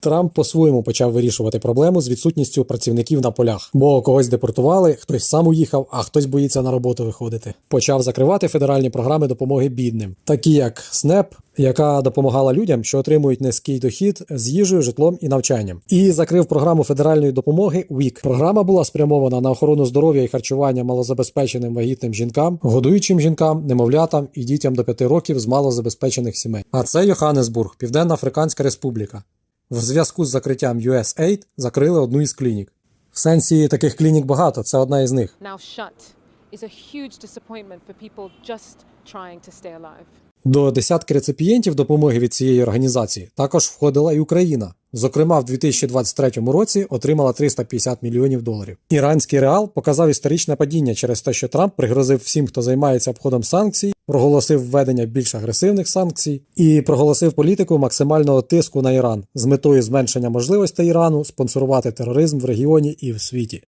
Трамп по-своєму почав вирішувати проблему з відсутністю працівників на полях, бо когось депортували, хтось сам уїхав, а хтось боїться на роботу виходити. Почав закривати федеральні програми допомоги бідним, такі як СНЕП, яка допомагала людям, що отримують низький дохід з їжею, житлом і навчанням, і закрив програму федеральної допомоги ВІК. Програма була спрямована на охорону здоров'я і харчування малозабезпеченим вагітним жінкам, годуючим жінкам, немовлятам і дітям до 5 років з малозабезпечених сімей. А це Йоханнесбург, Південна Африканська Республіка. В зв'язку з закриттям USAID закрили одну із клінік. В сенсі таких клінік багато, це одна із них. now shut is a huge disappointment for people just trying to stay alive. До десятки реципієнтів допомоги від цієї організації також входила і Україна. Зокрема, в 2023 році отримала 350 мільйонів доларів. Іранський реал показав історичне падіння через те, що Трамп пригрозив всім, хто займається обходом санкцій, проголосив введення більш агресивних санкцій і проголосив політику максимального тиску на Іран з метою зменшення можливостей Ірану спонсорувати тероризм в регіоні і в світі.